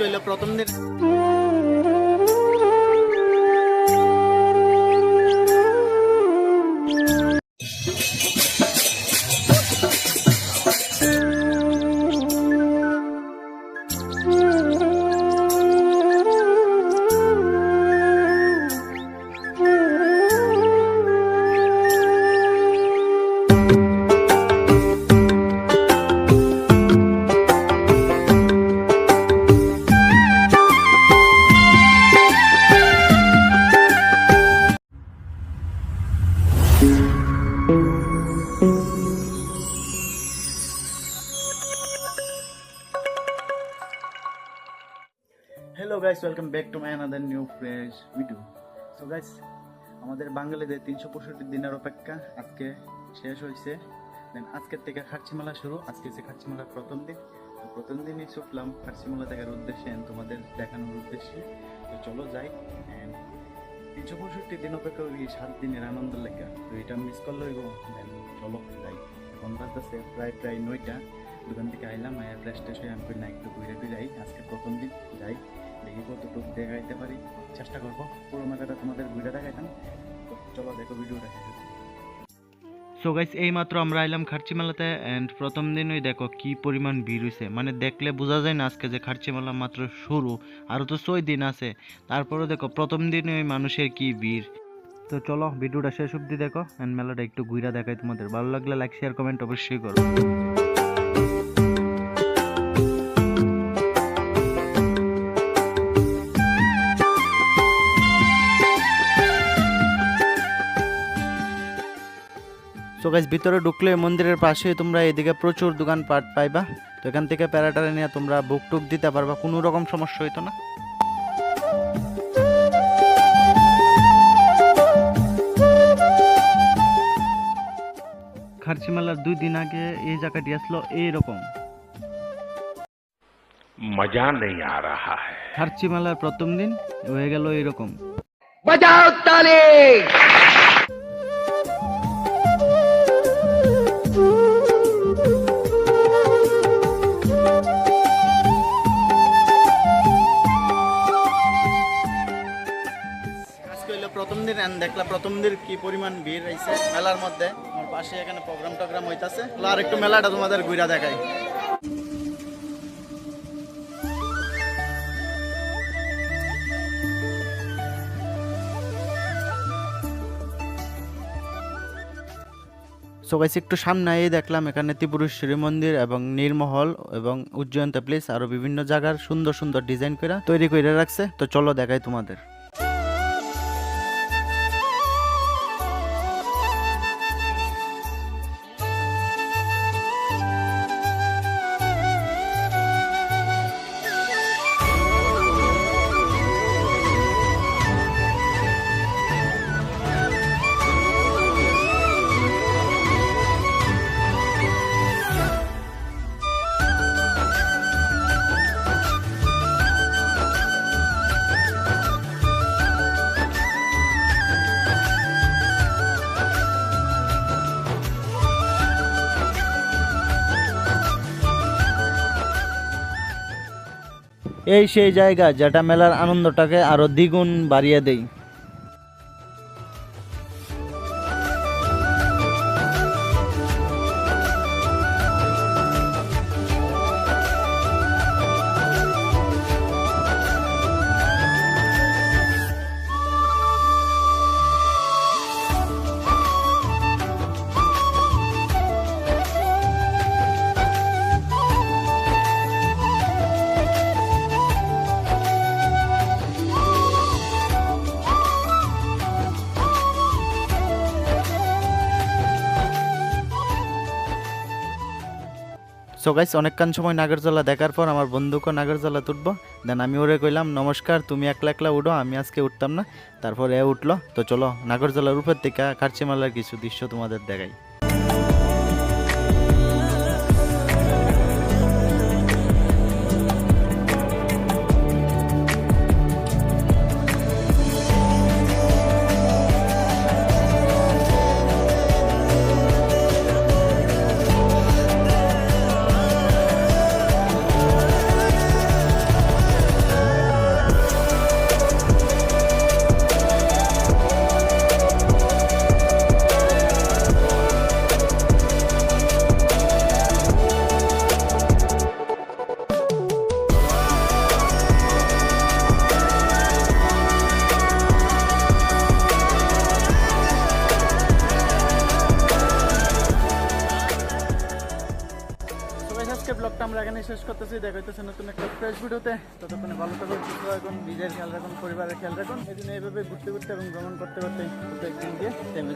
আজকে হইল প্রথম দিন। Hello guys welcome back to my another new fresh video so guys আমাদের বাঙালিদের তিনশো পঁয়ষট্টি দিনের অপেক্ষা আজকে শেষ হয়েছে। দেন আজকের থেকে খার্চি মেলা শুরু। আজকে হচ্ছে খার্চি মেলার প্রথম দিন। তো প্রথম দিনই ছুটলাম খার্চি মেলা দেখার উদ্দেশ্যে তোমাদের দেখানোর উদ্দেশ্যে। তো চলো যাই। And তিনশো পঁয়ষট্টি দিন অপেক্ষা ওই সাত দিনের আনন্দ লেখা। তো এটা মিস করলে হইব। দেন চলো যাই। এখন বাজতেছে প্রায় প্রায় নয়টা। দোকান থেকে আইলাম, আয়া ফ্রেশ ট্রেশ হয়ে আমি কই না একটু ঘুরে যাই আজকে প্রথম দিন, যাই। দেখি কতটুকু দেখাইতে পারি? চেষ্টা করব। পুরো মেলাটা তোমাদের ঘুরে দেখাইতাম। চলো দেখো ভিডিওটা। সো গাইস এই মাত্র আমরা আইলাম খার্চি মেলাতে এন্ড প্রথম দিনই দেখো কি পরিমাণ ভিড় হইছে। মানে দেখলে বোঝা যায় না আজকে যে খার্চি মেলা মাত্র শুরু, আরও তো ছয় দিন আছে। তারপরে দেখো প্রথম দিনই মানুষের কি ভিড়। তো চলো ভিডিওটা শেষ অবধি দেখো এন্ড মেলাটা একটু ঘুরে দেখাই তোমাদের। ভালো লাগলে লাইক শেয়ার কমেন্ট অবশ্যই করো। সো গাইজ ভিতরে ঢুকলে মন্দিরের পাশে তোমরা এদিকে প্রচুর দোকান পাট পাইবা। তো এখান থেকে প্যারাটারে নিয়ে তোমরা বুক টুক দিতে পারবা কোনো রকম সমস্যা হইতো না। খারচিমালার দুই দিন আগে এই জায়গাটি আসলো এইরকম। মজা নেই আ রাহা প্রথম দিন হয়ে গেল এরকম বাজাও তালে! প্রথম দিন and দেখলা প্রথম দিন কি পরিমাণ ভিড় হয়েছে মেলার মধ্যে। আমার পাশে এখানে প্রোগ্রাম টোগ্রাম হইতাছে। আর একটু মেলাটা তোমাদের ঘুরা দেখাই। সো একটু সামনে দেখলাম এখানে ত্রিপুরেশ্বরী মন্দির এবং নীরমহল এবং উজ্জয়ন্ত প্লেস আরও বিভিন্ন জায়গার সুন্দর সুন্দর ডিজাইন করে তৈরি করে রাখছে। তো চলো দেখাই তোমাদের। এই সেই জায়গা যেটা মেলার আনন্দটাকে আরও দ্বিগুণ বাড়িয়ে দেয়। সো গাইস অনেকক্ষণ সময় নাগরজলা দেখার পর আমার বন্ধুকে নাগরজলা তুটবো। দেন আমি ওরে কইলাম, নমস্কার, তুমি একলা একলা উঠো আমি আজকে উঠতাম না। তারপর এ উঠল। তো চলো নাগরজলার উপর থেকে খার্চিমালার কিছু দৃশ্য তোমাদের দেখাই। আমরা এখানে শেষ করতেছি। দেখা হইতেছে নতুন একটা ফ্রেশ ভিডিওতে। ততক্ষণে ভালো থাকুন, সুস্থ থাকুন, নিজের খেয়াল রাখুন, পরিবারের খেয়াল রাখুন। এই জন্য এইভাবে ঘুরতে ঘুরতে এবং ভ্রমণ করতে করতে একদিন গিয়ে যাবে।